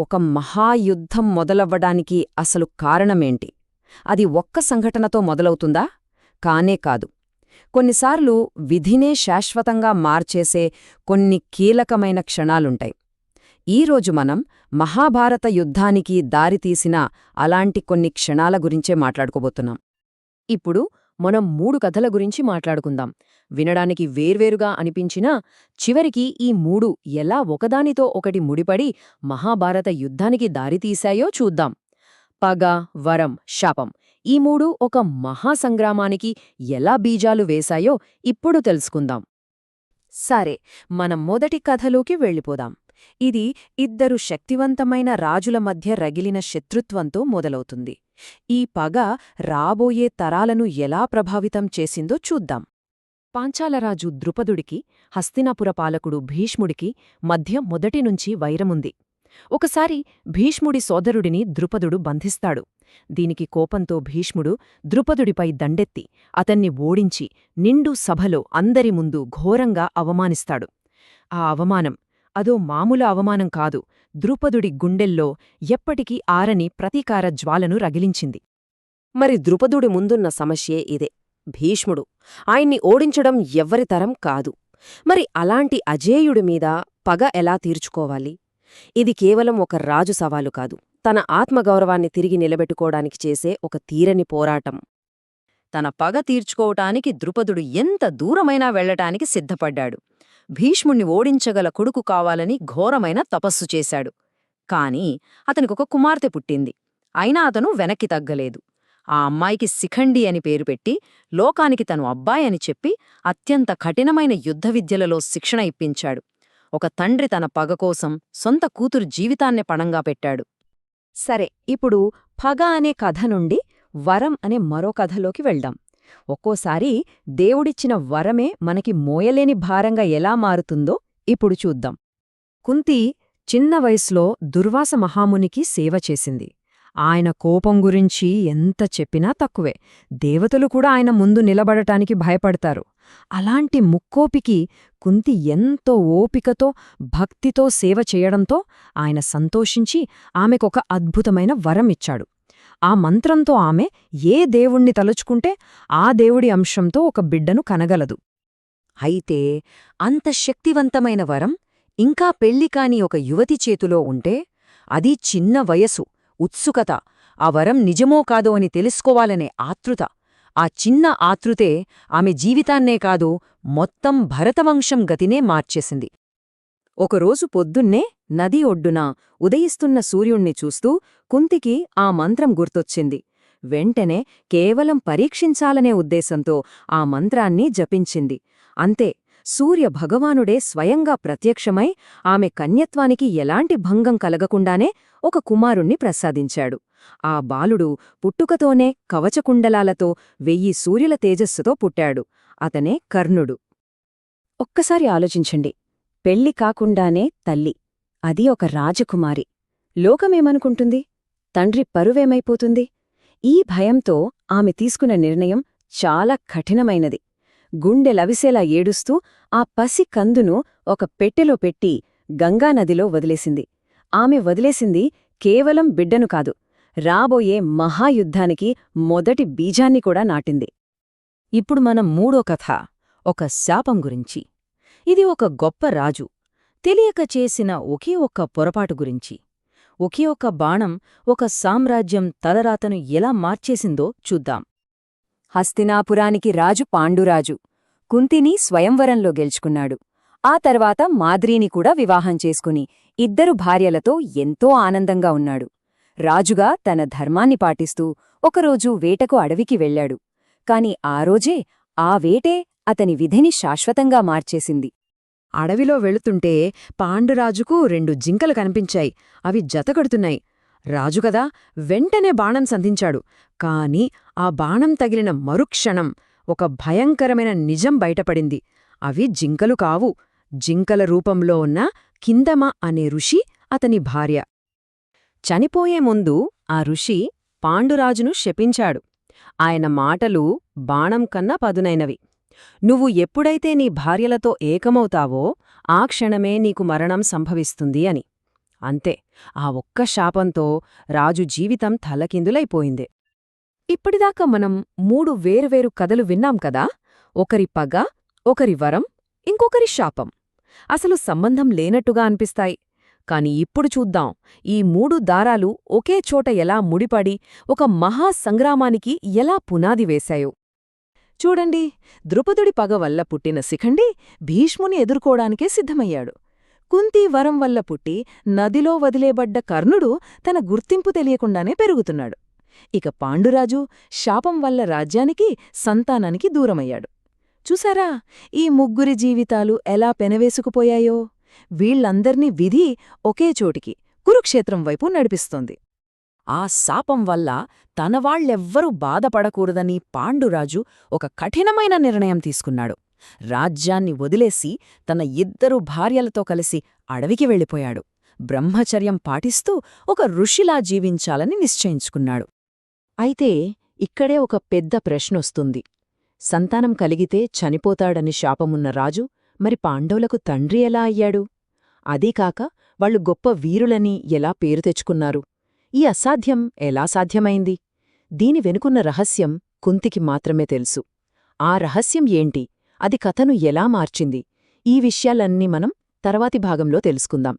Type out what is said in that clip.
ఒక మహాయుద్ధం మొదలవ్వడానికి అసలు కారణమేంటి? అది ఒక్క సంఘటనతో మొదలవుతుందా? కానే కాదు. కొన్నిసార్లు విధినే శాశ్వతంగా మార్చేసే కొన్ని కీలకమైన క్షణాలుంటాయి. ఈరోజు మనం మహాభారత యుద్ధానికి దారితీసిన అలాంటి కొన్ని క్షణాల గురించే మాట్లాడుకోబోతున్నాం. ఇప్పుడు మనం మూడు కథల గురించి మాట్లాడుకుందాం. వినడానికి వేర్వేరుగా అనిపించినా చివరికి ఈ మూడు ఎలా ఒకదానితో ఒకటి ముడిపడి మహాభారత యుద్ధానికి దారితీశాయో చూద్దాం. పగ వరం శాపం ఈ మూడు ఒక మహాసంగ్రామానికి ఎలా బీజాలు వేశాయో ఇప్పుడు తెలుసుకుందాం. సరే మనం మొదటి కథలోకి వెళ్ళిపోదాం. ఇది ఇద్దరు శక్తివంతమైన రాజుల మధ్య రగిలిన శత్రుత్వంతో మొదలవుతుంది. ఈ పగ రాబోయే తరాలను ఎలా ప్రభావితం చేసిందో చూద్దాం. పాంచాలరాజు ద్రుపదుడికి హస్తినాపుర పాలకుడు భీష్ముడికి మధ్య మొదటినుంచి వైరముంది. ఒకసారి భీష్ముడి సోదరుడిని ద్రుపదుడు బంధిస్తాడు. దీనికి కోపంతో భీష్ముడు ద్రుపదుడిపై దండెత్తి అతన్ని ఓడించి నిండు సభలో అందరి ముందు ఘోరంగా అవమానిస్తాడు. ఆ అవమానం అదో మామూలు అవమానం కాదు. ద్రుపదుడి గుండెల్లో ఎప్పటికీ ఆరని ప్రతీకార జ్వాలను రగిలించింది. మరి ద్రుపదుడి ముందున్న సమస్యే ఇదే. భీష్ముడు ఆయన్ని ఓడించడం ఎవ్వరితరం కాదు. మరి అలాంటి అజేయుడి మీద పగ ఎలా తీర్చుకోవాలి? ఇది కేవలం ఒక రాజు సవాలు కాదు. తన ఆత్మగౌరవాన్ని తిరిగి నిలబెట్టుకోవడానికి చేసే ఒక తీరని పోరాటం. తన పగ తీర్చుకోవటానికి ద్రుపదుడు ఎంత దూరమైనా వెళ్ళటానికి సిద్ధపడ్డాడు. భీష్ముణ్ణి ఓడించగల కొడుకు కావాలని ఘోరమైన తపస్సు చేశాడు. కాని అతనికొక కుమార్తె పుట్టింది. అయినా అతను వెనక్కి తగ్గలేదు. ఆ అమ్మాయికి శిఖండి అని పేరు పెట్టి లోకానికి తను అబ్బాయని చెప్పి అత్యంత కఠినమైన యుద్ధ విద్యలలో శిక్షణ ఇప్పించాడు. ఒక తండ్రి తన పగ కోసం సొంత కూతురు జీవితాన్నే పణంగా పెట్టాడు. సరే ఇప్పుడు పగ అనే కథ నుండి వరం అనే మరో కథలోకి వెళ్దాం. ఒక్కోసారి దేవుడిచ్చిన వరమే మనకి మోయలేని భారంగా ఎలా మారుతుందో ఇప్పుడు చూద్దాం. కుంతి చిన్న వయసులో దుర్వాస మహామునికి సేవ చేసింది. ఆయన కోపం గురించి ఎంత చెప్పినా తక్కువే. దేవతలు కూడా ఆయన ముందు నిలబడటానికి భయపడతారు. అలాంటి ముక్కోపికి కుంతి ఎంతో ఓపికతో భక్తితో సేవ చేయడంతో ఆయన సంతోషించి ఆమెకొక అద్భుతమైన వరం ఇచ్చాడు ఆ మంత్రంతో ఆమె ఏ దేవుణ్ణి తలుచుకుంటే ఆ దేవుడి అంశంతో ఒక బిడ్డను కనగలదు. అయితే అంత శక్తివంతమైన వరం ఇంకా పెళ్ళికాని ఒక యువతి చేతిలో ఉంటే అది చిన్న వయసు ఉత్సుకత ఆ వరం నిజమో కాదో అని తెలుసుకోవాలనే ఆతృత ఆ చిన్న ఆతృతే ఆమె జీవితాన్నే కాదు మొత్తం భరతవంశం గతినే మార్చేసింది. ఒకరోజు పొద్దున్నే నది ఒడ్డున ఉదయిస్తున్న సూర్యుణ్ణి చూస్తూ కుంతికి ఆ మంత్రం గుర్తొచ్చింది. వెంటనే కేవలం పరీక్షించాలనే ఉద్దేశంతో ఆ మంత్రాన్ని జపించింది. అంతే సూర్య భగవానుడే స్వయంగా ప్రత్యక్షమై ఆమె కన్యత్వానికి ఎలాంటి భంగం కలగకుండానే ఒక కుమారుణ్ణి ప్రసాదించాడు. ఆ బాలుడు పుట్టుకతోనే కవచకుండలాలతో వెయ్యి సూర్యుల తేజస్సుతో పుట్టాడు. అతనే కర్ణుడు. ఒక్కసారి ఆలోచించండి పెళ్ళి కాకుండానే తల్లి. అది ఒక రాజకుమారి. లోకమేమనుకుంటుంది? తండ్రి పరువేమైపోతుంది? ఈ భయంతో ఆమె తీసుకున్న నిర్ణయం చాలా కఠినమైనది. గుండె లవిసేలా ఏడుస్తూ ఆ పసి కందును ఒక పెట్టెలో పెట్టి గంగానదిలో వదిలేసింది. ఆమె వదిలేసింది కేవలం బిడ్డను కాదు రాబోయే మహాయుద్ధానికి మొదటి బీజాన్ని కూడా నాటింది. ఇప్పుడు మనం మూడో కథ ఒక శాపం గురించి. ఇది ఒక గొప్ప రాజు. తెలియక చేసిన ఒకే ఒక్క పొరపాటు గురించి. ఒకే ఒక్క బాణం ఒక సామ్రాజ్యం తలరాతను ఎలా మార్చేసిందో చూద్దాం. హస్తినాపురానికి రాజు పాండురాజు. కుంతిని స్వయంవరంలో గెలుచుకున్నాడు. ఆ తర్వాత మాద్రీని కూడా వివాహం చేసుకుని ఇద్దరు భార్యలతో ఎంతో ఆనందంగా ఉన్నాడు. రాజుగా తన ధర్మాన్ని పాటిస్తూ ఒకరోజు వేటకు అడవికి వెళ్ళాడు కాని ఆ రోజే ఆ వేటే అతని విధిని శాశ్వతంగా మార్చేసింది. అడవిలో వెళుతుంటే పాండురాజుకు రెండు జింకలు కనిపించాయి. అవి జతకడుతున్నాయి. రాజుగదా వెంటనే బాణం సంధించాడు. కాని ఆ బాణం తగిలిన మరుక్షణం ఒక భయంకరమైన నిజం బయటపడింది. అవి జింకలు కావు. జింకల రూపంలో ఉన్న కిందమ అనే ఋషి అతని భార్య. చనిపోయే ముందు ఆ ఋషి పాండురాజును శపించాడు. ఆయన మాటలు బాణం కన్నా పదునైనవి. నువ్వు ఎప్పుడైతే నీ భార్యలతో ఏకమవుతావో ఆ క్షణమే నీకు మరణం సంభవిస్తుంది అని. అంతే ఆ ఒక్క శాపంతో రాజు జీవితం తలకిందులైపోయింది. ఇప్పటిదాకా మనం మూడు వేరువేరు కథలు విన్నాం కదా? ఒకరి పగ ఒకరి వరం ఇంకొకరి శాపం. అసలు సంబంధం లేనట్టుగా అనిపిస్తాయి. కాని ఇప్పుడు చూద్దాం ఈ మూడు దారాలు ఒకే చోట ఎలా ముడిపడి ఒక మహా సంగ్రామానికి ఎలా పునాది వేశాయో. చూడండి ద్రుపదుడి పగ వల్ల పుట్టిన శిఖండి భీష్ముని ఎదుర్కోడానికే సిద్ధమయ్యాడు. కుంతి వరం వల్ల పుట్టి నదిలో వదిలేబడ్డ కర్ణుడు తన గుర్తింపు తెలియకుండానే పెరుగుతున్నాడు. ఇక పాండురాజు శాపం వల్ల రాజ్యానికి సంతానానికి దూరమయ్యాడు. చూసారా ఈ ముగ్గురి జీవితాలు ఎలా పెనవేసుకుపోయాయో? వీళ్ళందర్నీ విధి ఒకే చోటికి కురుక్షేత్రం వైపు నడిపిస్తోంది. ఆ శాపం వల్ల తనవాళ్ళెవ్వరూ బాధపడకూడదని పాండురాజు ఒక కఠినమైన నిర్ణయం తీసుకున్నాడు. రాజ్యాన్ని వదిలేసి తన ఇద్దరు భార్యలతో కలిసి అడవికి వెళ్ళిపోయాడు. బ్రహ్మచర్యం పాటిస్తూ ఒక ఋషిలా జీవించాలని నిశ్చయించుకున్నాడు. అయితే ఇక్కడే ఒక పెద్ద ప్రశ్నొస్తుంది. సంతానం కలిగితే చనిపోతాడని శాపమున్న రాజు మరి పాండవులకు తండ్రి ఎలా అయ్యాడు? అదీకాక వాళ్ళు గొప్ప వీరులని ఎలా పేరు తెచ్చుకున్నారు? ఈ అసాధ్యం ఎలా సాధ్యమైంది? దీని వెనుకున్న రహస్యం కుంతికి మాత్రమే తెలుసు. ఆ రహస్యం ఏంటి? అది కథను ఎలా మార్చింది? ఈ విషయాలన్నీ మనం తర్వాతి భాగంలో తెలుసుకుందాం.